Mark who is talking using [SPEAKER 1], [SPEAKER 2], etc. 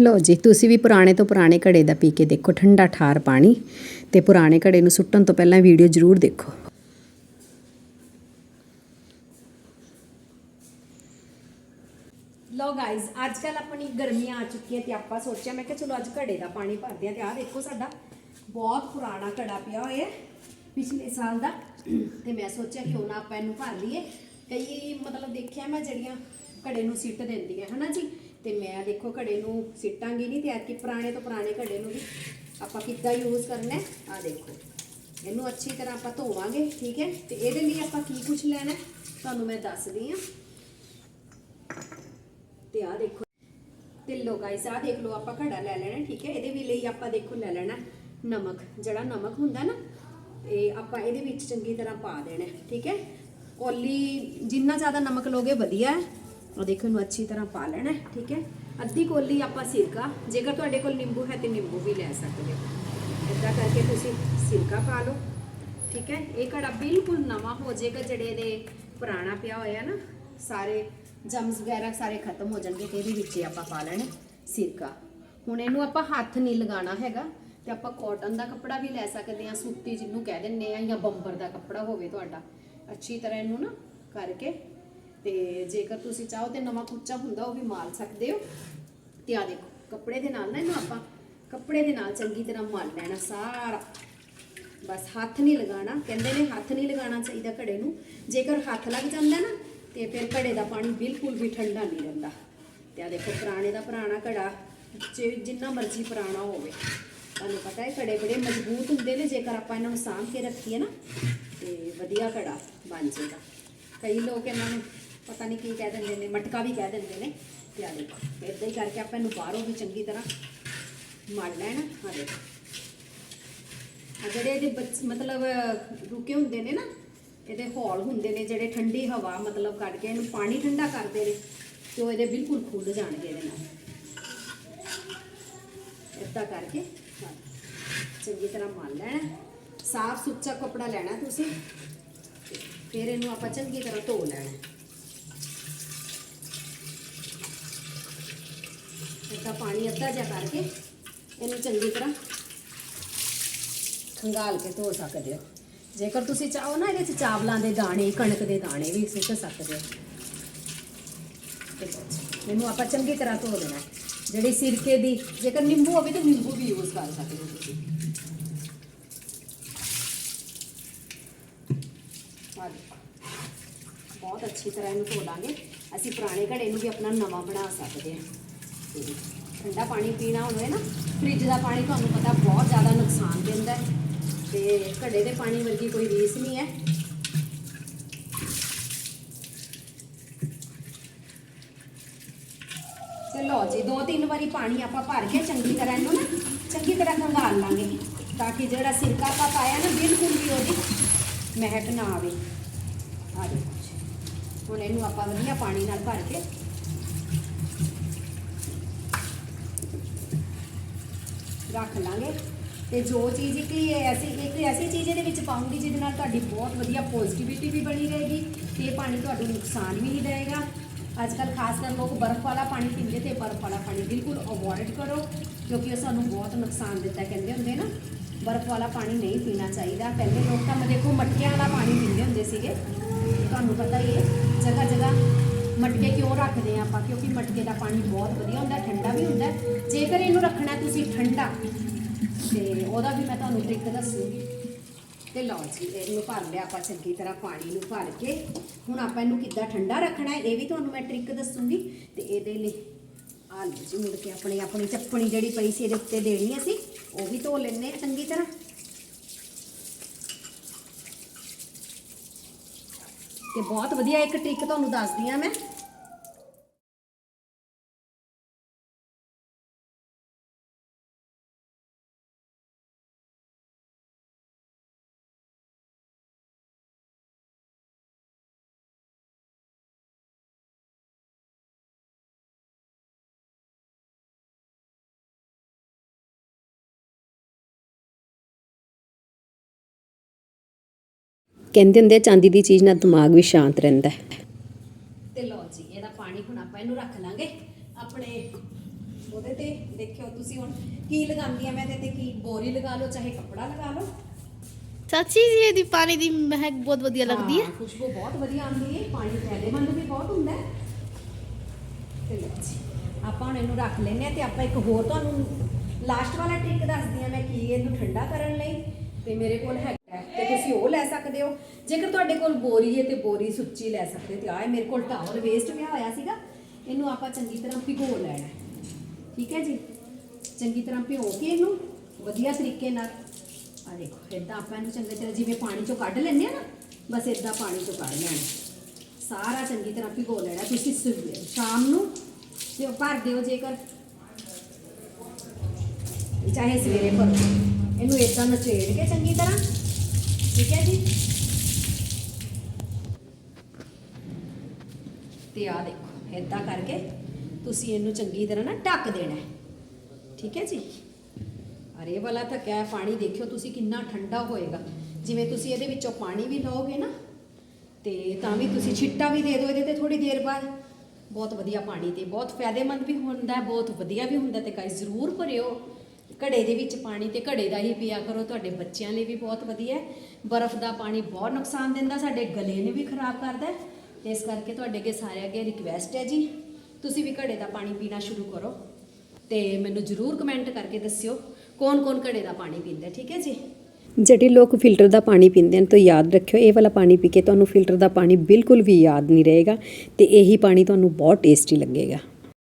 [SPEAKER 1] ਲਓ ਜੀ, ਤੁਸੀਂ ਵੀ ਪੁਰਾਣੇ ਤੋਂ ਪੁਰਾਣੇ ਘੜੇ ਦਾ ਪੀ ਕੇ ਦੇਖੋ, ਠੰਡਾ ਠਾਰ ਪਾਣੀ ਤੇ ਪੁਰਾਣੇ ਘੜੇ ਨੂੰ ਸੁੱਟਣ ਤੋਂ ਪਹਿਲਾਂ ਵੀਡੀਓ ਜ਼ਰੂਰ ਦੇਖੋ।
[SPEAKER 2] ਲੋ ਗਾਇਜ਼ ਅੱਜ ਕੱਲ ਆਪਣੀ ਗਰਮੀਆਂ ਆ ਚੁੱਕੀਆਂ ਤੇ ਆਪਾਂ ਸੋਚਿਆ, ਮੈਂ ਕਿ ਚਲੋ ਅੱਜ ਘੜੇ ਦਾ ਪਾਣੀ ਭਰਦੇ ਆ ਤੇ ਆਹ ਦੇਖੋ ਸਾਡਾ ਬਹੁਤ ਪੁਰਾਣਾ ਘੜਾ ਪਿਆ ਹੋਇਆ ਪਿਛਲੇ ਸਾਲ ਦਾ। ਤੇ ਮੈਂ ਸੋਚਿਆ ਕਿਉਂ ਨਾ ਆਪਾਂ ਇਹਨੂੰ ਭਰ ਲਈਏ। ਕਈ ਮਤਲਬ ਦੇਖਿਆ ਮੈਂ ਜਿਹੜੀਆਂ ਘੜੇ ਨੂੰ ਸਿੱਟ ਦਿੰਦੀਆਂ ਹਨਾ ਜੀ? ਤੇ ਮੈਂ ਦੇਖੋ ਘੜੇ ਨੂੰ ਸਿੱਟਾਂਗੀ ਨਹੀਂ ਤੇ ਕਿ ਪੁਰਾਣੇ ਤੋਂ ਪੁਰਾਣੇ ਘੜੇ ਨੂੰ ਵੀ ਆਪਾਂ ਕਿੱਦਾਂ ਯੂਜ਼ ਕਰਨਾ ਹੈ ਆ ਦੇਖੋ। ਇਹਨੂੰ ਅੱਛੀ ਤਰ੍ਹਾਂ ਆਪਾਂ ਧੋਵਾਂਗੇ, ਠੀਕ ਹੈ? ਤੇ ਇਹਦੇ ਲਈ ਆਪਾਂ ਕੀ ਕੁਝ ਲੈਣਾ ਤੁਹਾਨੂੰ ਮੈਂ ਦੱਸਦੀ ਹਾਂ। ਤੇ ਆ ਦੇਖੋ। ਤੇ ਲੋ ਗਾਇਸ ਆ ਦੇਖ ਲਓ ਆਪਾਂ ਘੜਾ ਲੈ ਲੈਣਾ, ਠੀਕ ਹੈ? ਇਹਦੇ ਵੀ ਲਈ ਆਪਾਂ ਦੇਖੋ ਲੈ ਲੈਣਾ ਨਮਕ, ਜਿਹੜਾ ਨਮਕ ਹੁੰਦਾ ਨਾ ਇਹ ਆਪਾਂ ਇਹਦੇ ਵਿੱਚ ਚੰਗੀ ਤਰ੍ਹਾਂ ਪਾ ਦੇਣਾ, ਠੀਕ ਹੈ? ਕੋਲੀ ਜਿੰਨਾ ਜ਼ਿਆਦਾ ਨਮਕ ਲੋਗੇ ਵਧੀਆ ਹੈ। ਉਹ ਦੇਖੋ ਇਹਨੂੰ ਅੱਛੀ ਤਰ੍ਹਾਂ ਪਾ ਲੈਣਾ ਠੀਕ ਹੈ। ਅੱਧੀ ਕੋਲੀ ਆਪਾਂ ਸਿਰਕਾ, ਜੇਕਰ ਤੁਹਾਡੇ ਕੋਲ ਨਿੰਬੂ ਹੈ ਤੇ ਨਿੰਬੂ ਵੀ ਲੈ ਸਕਦੇ ਹੋ। ਇਦਾਂ ਕਰਕੇ ਤੁਸੀਂ ਸਿਰਕਾ ਪਾ ਲਓ, ਠੀਕ ਹੈ। ਇਹ ਘੜਾ ਬਿਲਕੁਲ ਨਵਾਂ ਹੋ ਜਾਏਗਾ, ਜਿਹੜੇ ਇਹਦੇ ਪੁਰਾਣਾ ਪਿਆ ਹੋਇਆ ਨਾ, ਸਾਰੇ ਜਮਸ ਵਗੈਰਾ ਸਾਰੇ ਖਤਮ ਹੋ ਜਾਣਗੇ ਤੇ ਇਹਦੇ ਵਿੱਚ ਆਪਾਂ ਪਾ ਲੈਣਾ ਸਿਰਕਾ। ਹੁਣ ਇਹਨੂੰ ਆਪਾਂ ਹੱਥ ਨਹੀਂ ਲਗਾਉਣਾ ਹੈਗਾ, ਤੇ ਆਪਾਂ ਕਾਟਨ ਦਾ ਕੱਪੜਾ ਵੀ ਲੈ ਸਕਦੇ ਹਾਂ, ਸੂਤੀ ਜਿਹਨੂੰ ਕਹਿ ਦਿੰਨੇ ਆ ਜਾਂ ਬੰਬਰ ਦਾ ਕੱਪੜਾ ਹੋਵੇ ਤੁਹਾਡਾ। ਅੱਛੀ ਤਰ੍ਹਾਂ ਇਹਨੂੰ ਨਾ ਕਰਕੇ ਤੇ ਜੇਕਰ ਤੁਸੀਂ ਚਾਹੋ ਤੇ ਨਵਾਂ ਕੁਚਾ ਹੁੰਦਾ, ਉਹ ਵੀ ਮਾਲ ਸਕਦੇ ਹੋ। ਤੇ ਆ ਦੇਖੋ, ਕੱਪੜੇ ਦੇ ਨਾਲ ਨਾ ਇਹਨੂੰ ਆਪਾਂ ਕੱਪੜੇ ਦੇ ਨਾਲ ਚੰਗੀ ਤਰ੍ਹਾਂ ਮਲ ਲੈਣਾ ਸਾਰਾ। ਬਸ ਹੱਥ ਨਹੀਂ ਲਗਾਉਣਾ। ਕਹਿੰਦੇ ਨੇ ਹੱਥ ਨਹੀਂ ਲਗਾਉਣਾ ਚਾਹੀਦਾ ਘੜੇ ਨੂੰ। ਜੇਕਰ ਹੱਥ ਲੱਗ ਜਾਂਦਾ ਨਾ, ਤੇ ਫਿਰ ਘੜੇ ਦਾ ਪਾਣੀ ਬਿਲਕੁਲ ਵੀ ਠੰਡਾ ਨਹੀਂ ਰਹਿੰਦਾ। ਤੇ ਆ ਦੇਖੋ, ਪੁਰਾਣੇ ਦਾ ਪੁਰਾਣਾ ਘੜਾ, ਜੇ ਜਿੰਨਾ ਮਰਜ਼ੀ ਪੁਰਾਣਾ ਹੋਵੇ। ਤੁਹਾਨੂੰ ਪਤਾ ਹੈ, ਘੜੇ ਬੜੇ ਮਜ਼ਬੂਤ ਹੁੰਦੇ ਨੇ, ਜੇਕਰ ਆਪਾਂ ਇਹਨਾਂ ਨੂੰ ਸਾਂਭ ਕੇ ਰੱਖੀਏ ਨਾ, ਤੇ ਵਧੀਆ ਘੜਾ ਬਣ ਜਾਏਗਾ। ਕਈ ਲੋਕ ਇਹਨਾਂ ਨੂੰ ਪਤਾ ਨਹੀਂ ਕੀ ਕਹਿ ਦਿੰਦੇ ਨੇ, ਮਟਕਾ ਵੀ ਕਹਿ ਦਿੰਦੇ ਨੇ। ਤੇ ਆ ਦੇਖੋ ਇਦਾਂ ਹੀ ਕਰਕੇ ਆਪਾਂ ਇਹਨੂੰ ਬਾਹਰੋਂ ਵੀ ਚੰਗੀ ਤਰ੍ਹਾਂ ਮੜ ਲੈਣਾ। ਆ ਦੇਖੋ। ਆ ਜਿਹੜੇ ਇਹਦੇ ਬੱਚ- ਮਤਲਬ, ਰੁਕੇ ਹੁੰਦੇ ਨੇ ਨਾ, ਇਹਦੇ ਹੌਲ ਹੁੰਦੇ ਨੇ, ਜਿਹੜੇ ਠੰਡੀ ਹਵਾ, ਮਤਲਬ ਕੱਢ ਕੇ ਇਹਨੂੰ ਪਾਣੀ ਠੰਡਾ ਕਰਦੇ ਨੇ, ਤੇ ਉਹ ਇਹਦੇ ਬਿਲਕੁਲ ਖੁੱਲ ਜਾਣਗੇ ਇਹਦੇ ਨਾਲ। ਏਦਾਂ ਕਰਕੇ ਚੰਗੀ ਤਰ੍ਹਾਂ ਮਲ ਲੈਣਾ। ਸਾਫ਼ ਸੁੱਚਾ ਕੱਪੜਾ ਲੈਣਾ ਤੁਸੀਂ ਫਿਰ ਇਹਨੂੰ ਆਪਾਂ ਚੰਗੀ ਤਰ੍ਹਾਂ ਧੋ ਲੈਣਾ। ਏਦਾਂ ਪਾਣੀ ਅੱਧਾ ਜਿਹਾ ਕਰਕੇ ਇਹਨੂੰ ਚੰਗੀ ਤਰ੍ਹਾਂ ਖੰਗਾਲ ਕੇ ਧੋ ਸਕਦੇ ਹੋ। ਜੇਕਰ ਤੁਸੀਂ ਚਾਹੋ ਨਾ ਇਹਦੇ ਚ ਚਾਵਲਾਂ ਦੇ ਦਾਣੇ, ਕਣਕ ਦੇ ਦਾਣੇ ਵੀ ਸੁੱਟ ਸਕਦੇ ਹੋ। ਇਹਨੂੰ ਆਪਾਂ ਚੰਗੀ ਤਰ੍ਹਾਂ ਧੋ ਦੇਣਾ ਜਿਹੜੀ ਸਿਰਕੇ ਦੀ, ਜੇਕਰ ਨਿੰਬੂ ਹੋਵੇ ਤਾਂ ਨਿੰਬੂ ਵੀ ਯੂਜ਼ ਕਰ ਸਕਦੇ ਹੋ ਤੁਸੀਂ। ਬਹੁਤ ਅੱਛੀ ਤਰ੍ਹਾਂ ਇਹਨੂੰ ਧੋ ਲਾਂਗੇ। ਅਸੀਂ ਪੁਰਾਣੇ ਘੜੇ ਨੂੰ ਵੀ ਆਪਣਾ ਨਵਾਂ ਬਣਾ ਸਕਦੇ ਹਾਂ। ਠੰਡਾ ਪਾਣੀ ਪੀਣਾ ਹੋਵੇ ਨਾ, ਫ੍ਰਿਜ ਦਾ ਪਾਣੀ ਤੁਹਾਨੂੰ ਪਤਾ ਬਹੁਤ ਜ਼ਿਆਦਾ ਨੁਕਸਾਨ ਦਿੰਦਾ ਹੈ ਤੇ ਘੜੇ ਦੇ ਪਾਣੀ ਵਰਗੀ ਕੋਈ ਰੀਸ ਨਹੀਂ ਹੈ। ਚਲੋ ਜੀ ਦੋ ਤਿੰਨ ਵਾਰੀ ਪਾਣੀ ਆਪਾਂ ਭਰ ਕੇ ਚੰਗੀ ਤਰ੍ਹਾਂ ਇਹਨੂੰ ਨਾ ਚੰਗੀ ਤਰ੍ਹਾਂ ਖੰਗਾਲ ਲਾਂਗੇ ਤਾਂ ਕਿ ਜਿਹੜਾ ਸਿਰਕਾ ਆਪਾਂ ਪਾਇਆ ਨਾ ਬਿਲਕੁਲ ਵੀ ਉਹਦੀ ਮਹਿਕ ਨਾ ਆਵੇ। ਆ ਦੇਖੋ ਹੁਣ ਇਹਨੂੰ ਆਪਾਂ ਵਧੀਆ ਪਾਣੀ ਨਾਲ ਭਰ ਕੇ ਰੱਖ ਲਾਂਗੇ। ਤੇ ਜੋ ਚੀਜ਼ ਕਿ ਐਸੀ ਇੱਕ ਐਸੀ ਚੀਜ਼ ਇਹਦੇ ਵਿੱਚ ਪਾਉਂਗੀ, ਜਿਹਦੇ ਨਾਲ ਤੁਹਾਡੀ ਬਹੁਤ ਵਧੀਆ ਪੋਜ਼ਿਟਿਵਿਟੀ ਵੀ ਬਣੀ ਰਹੇਗੀ ਤੇ ਇਹ ਪਾਣੀ ਤੁਹਾਨੂੰ ਨੁਕਸਾਨ ਵੀ ਨਹੀਂ ਦੇਵੇਗਾ। ਅੱਜ ਕੱਲ ਖਾਸ ਕਰ ਲੋਕ ਬਰਫ਼ ਵਾਲਾ ਪਾਣੀ ਪੀਂਦੇ ਤੇ ਬਰਫ਼ ਵਾਲਾ ਪਾਣੀ ਬਿਲਕੁਲ ਅਵੋਇਡ ਕਰੋ, ਕਿਉਂਕਿ ਉਹ ਸਾਨੂੰ ਬਹੁਤ ਨੁਕਸਾਨ ਦਿੱਤਾ ਕਹਿੰਦੇ ਹੁੰਦੇ ਨਾ। ਬਰਫ਼ ਵਾਲਾ ਪਾਣੀ ਨਹੀਂ ਪੀਣਾ ਚਾਹੀਦਾ। ਪਹਿਲੇ ਲੋਕ ਤਾਂ ਦੇਖੋ ਮਟਕਿਆਂ ਵਾਲਾ ਪਾਣੀ ਪੀਂਦੇ ਹੁੰਦੇ ਸੀਗੇ। ਤੁਹਾਨੂੰ ਪਤਾ ਹੀ ਹੈ ਜਗ੍ਹਾ ਜਗ੍ਹਾ ਮਟਕੇ ਕਿਉਂ ਰੱਖਦੇ ਆ ਆਪਾਂ? ਕਿਉਂਕਿ ਮਟਕੇ ਦਾ ਪਾਣੀ ਬਹੁਤ ਵਧੀਆ ਹੁੰਦਾ, ਠੰਡਾ ਵੀ ਜੇਕਰ ਇਹਨੂੰ ਰੱਖਣਾ ਤੁਸੀਂ ਠੰਡਾ। ਤੇ ਉਹਦਾ ਵੀ ਮੈਂ ਤੁਹਾਨੂੰ ਟ੍ਰਿਕ ਦੱਸੂਗੀ ਤੇ ਲਓ ਜੀ, ਇਹਨੂੰ ਭਰ ਲਿਆ ਆਪਾਂ ਚੰਗੀ ਤਰ੍ਹਾਂ ਪਾਣੀ ਨੂੰ ਭਰ ਕੇ। ਹੁਣ ਆਪਾਂ ਇਹਨੂੰ ਕਿੱਦਾਂ ਠੰਡਾ ਰੱਖਣਾ ਹੈ, ਇਹ ਵੀ ਤੁਹਾਨੂੰ ਮੈਂ ਟ੍ਰਿਕ ਦੱਸੂਗੀ। ਤੇ ਇਹਦੇ ਲਈ ਆ ਲਓ ਜੀ, ਮੁੜ ਕੇ ਆਪਣੀ ਆਪਣੀ ਚੱਪਣੀ ਜਿਹੜੀ ਪਈ ਸੀ ਇਹਦੇ ਉੱਤੇ ਦੇਣੀ ਅਸੀਂ, ਉਹ ਵੀ ਧੋ ਲੈਣੇ ਆ ਚੰਗੀ ਤਰ੍ਹਾਂ। ਤੇ ਬਹੁਤ ਵਧੀਆ ਇੱਕ ਟ੍ਰਿਕ ਤੁਹਾਨੂੰ ਦੱਸਦੀ ਆ ਮੈਂ।
[SPEAKER 1] ਕਹਿੰਦੇ ਹੁੰਦੇ ਆ, ਚਾਂਦੀ ਦੀ ਚੀਜ਼ ਨਾਲ ਦਿਮਾਗ ਵੀ ਸ਼ਾਂਤ ਰਹਿੰਦਾ ਹੈ।
[SPEAKER 2] ਤੇ ਲਓ ਜੀ ਇਹਦਾ ਪਾਣੀ ਹੁਣ ਆਪਾਂ ਇਹਨੂੰ ਰੱਖ ਲਾਂਗੇ। ਆਪਣੇ ਉਹਦੇ ਤੇ ਦੇਖਿਓ ਤੁਸੀਂ ਹੁਣ ਕੀ ਲਗਾਉਂਦੀ ਆ ਮੈਂ ਤੇ ਤੇ ਕੀ ਬੋਰੀ ਲਗਾ ਲਓ ਚਾਹੇ ਕੱਪੜਾ ਲਗਾ ਲਓ।
[SPEAKER 3] ਚਾਚੀ ਜੀ ਇਹਦੀ ਪਾਣੀ ਦੀ ਮਹਿਕ ਬਹੁਤ ਵਧੀਆ ਲੱਗਦੀ ਹੈ।
[SPEAKER 2] ਹਾਂ, ਖੁਸ਼ਬੂ ਬਹੁਤ ਵਧੀਆ ਆਉਂਦੀ ਹੈ। ਪਾਣੀ ਫਾਇਦੇਮੰਦ ਵੀ ਬਹੁਤ ਹੁੰਦਾ ਹੈ। ਤੇ ਲਓ ਜੀ ਆਪਾਂ ਹੁਣ ਇਹਨੂੰ ਰੱਖ ਲੈਨੇ ਆ ਤੇ ਆਪਾਂ ਇੱਕ ਹੋਰ ਤੁਹਾਨੂੰ ਲਾਸਟ ਵਾਲਾ ਟ੍ਰਿਕ ਦੱਸਦੀ ਆ ਮੈਂ ਕੀ ਇਹਨੂੰ ਠੰਡਾ ਕਰਨ ਲਈ। ਤੇ ਮੇਰੇ ਕੋਲ ਹੈਗਾ ਹੈ ਤੁਸੀਂ ਉਹ ਲੈ ਸਕਦੇ ਹੋ। ਜੇਕਰ ਤੁਹਾਡੇ ਕੋਲ ਬੋਰੀ ਹੈ ਤੇ ਬੋਰੀ ਸੁੱਚੀ ਲੈ ਸਕਦੇ ਹੋ। ਤੇ ਆਹ ਮੇਰੇ ਕੋਲ ਟਾਵਲ ਵੇਸਟ ਪਿਆ ਹੋਇਆ ਸੀਗਾ। ਇਹਨੂੰ ਆਪਾਂ ਚੰਗੀ ਤਰ੍ਹਾਂ ਭਿਗੋ ਲੈਣਾ ਠੀਕ ਹੈ ਜੀ? ਚੰਗੀ ਤਰ੍ਹਾਂ ਭਿਓ ਕੇ ਇਹਨੂੰ। ਵਧੀਆ ਤਰੀਕੇ ਨਾਲ। ਆ ਦੇਖੋ ਇਦਾਂ ਆਪਾਂ ਇਹਨੂੰ ਚੰਗੀ ਤਰ੍ਹਾਂ ਜਿਵੇਂ ਪਾਣੀ ਚੋਂ ਕੱਢ ਲੈਂਦੇ ਆ ਨਾ, ਬਸ ਇਦਾਂ ਪਾਣੀ ਚੋਂ ਕੱਢ ਲੈਣਾ ਸਾਰਾ ਚੰਗੀ ਤਰ੍ਹਾਂ ਭਿਗੋ ਲੈਣਾ ਤੁਸੀਂ ਸਵੇਰੇ, ਸ਼ਾਮ ਨੂੰ ਤੇ ਭਰ ਦਿਓ ਜੇਕਰ। ਚਾਹੇ ਸਵੇਰੇ ਭਰੋ। ਇਹਨੂੰ ਇਦਾਂ ਨਚੇੜ ਕੇ ਚੰਗੀ ਤਰ੍ਹਾਂ। ਠੀਕ ਹੈ ਜੀ? ਤੇ ਆ ਦੇਖੋ ਇਦਾਂ ਕਰਕੇ ਤੁਸੀਂ ਇਹਨੂੰ ਚੰਗੀ ਤਰ੍ਹਾਂ ਨਾ ਢੱਕ ਦੇਣਾ ਠੀਕ ਹੈ ਜੀ? ਅਰੇ ਇਹ ਵਾਲਾ ਤਾਂ ਕਿਆ ਪਾਣੀ ਦੇਖਿਓ ਤੁਸੀਂ ਕਿੰਨਾ ਠੰਡਾ ਹੋਏਗਾ। ਜਿਵੇਂ ਤੁਸੀਂ ਇਹਦੇ ਵਿੱਚੋਂ ਪਾਣੀ ਵੀ ਲਓਗੇ ਨਾ, ਤੇ ਤਾਂ ਵੀ ਤੁਸੀਂ ਛਿੱਟਾ ਵੀ ਦੇ ਦਿਓ ਇਹਦੇ ਤੇ ਥੋੜੀ ਦੇਰ ਬਾਅਦ। ਬਹੁਤ ਵਧੀਆ ਪਾਣੀ ਤੇ ਬਹੁਤ ਫਾਇਦੇਮੰਦ ਵੀ ਹੁੰਦਾ ਹੈ, ਬਹੁਤ ਵਧੀਆ ਵੀ ਹੁੰਦਾ ਤੇ ਗਾਇਸ ਜ਼ਰੂਰ ਭਰਿਓ। ਘੜੇ ਦੇ ਵਿੱਚ ਪਾਣੀ ਤੇ ਘੜੇ ਦਾ ਹੀ ਪੀਆ ਕਰੋ, ਤੁਹਾਡੇ ਬੱਚਿਆਂ ਲਈ ਵੀ ਬਹੁਤ ਵਧੀਆ ਹੈ। ਬਰਫ਼ ਦਾ ਪਾਣੀ ਬਹੁਤ ਨੁਕਸਾਨ ਦਿੰਦਾ, ਸਾਡੇ ਗਲੇ ਨੂੰ ਵੀ ਖਰਾਬ ਕਰਦਾ ਤੇ ਇਸ ਕਰਕੇ ਤੁਹਾਡੇ ਅੱਗੇ ਸਾਰਿਆਂ ਅੱਗੇ ਰਿਕਵੈਸਟ ਹੈ ਜੀ, ਤੁਸੀਂ ਵੀ ਘੜੇ ਦਾ ਪਾਣੀ ਪੀਣਾ ਸ਼ੁਰੂ ਕਰੋ। ਤੇ ਮੈਨੂੰ ਜਰੂਰ ਕਮੈਂਟ ਕਰਕੇ ਦੱਸਿਓ ਕੌਣ ਕੌਣ ਘੜੇ ਦਾ ਪਾਣੀ ਪੀਂਦਾ ਠੀਕ ਹੈ ਜੀ?
[SPEAKER 1] ਜਿਹੜੇ ਲੋਕ ਫਿਲਟਰ ਦਾ ਪਾਣੀ ਪੀਂਦੇ ਹਨ ਤਾਂ ਯਾਦ ਰੱਖਿਓ, ਇਹ ਵਾਲਾ ਪਾਣੀ ਪੀ ਕੇ ਤੁਹਾਨੂੰ ਫਿਲਟਰ ਦਾ ਪਾਣੀ ਬਿਲਕੁਲ ਵੀ ਯਾਦ ਨਹੀਂ ਰਹੇਗਾ ਤੇ ਇਹੀ ਪਾਣੀ ਤੁਹਾਨੂੰ ਬਹੁਤ ਟੇਸਟੀ ਲੱਗੇਗਾ।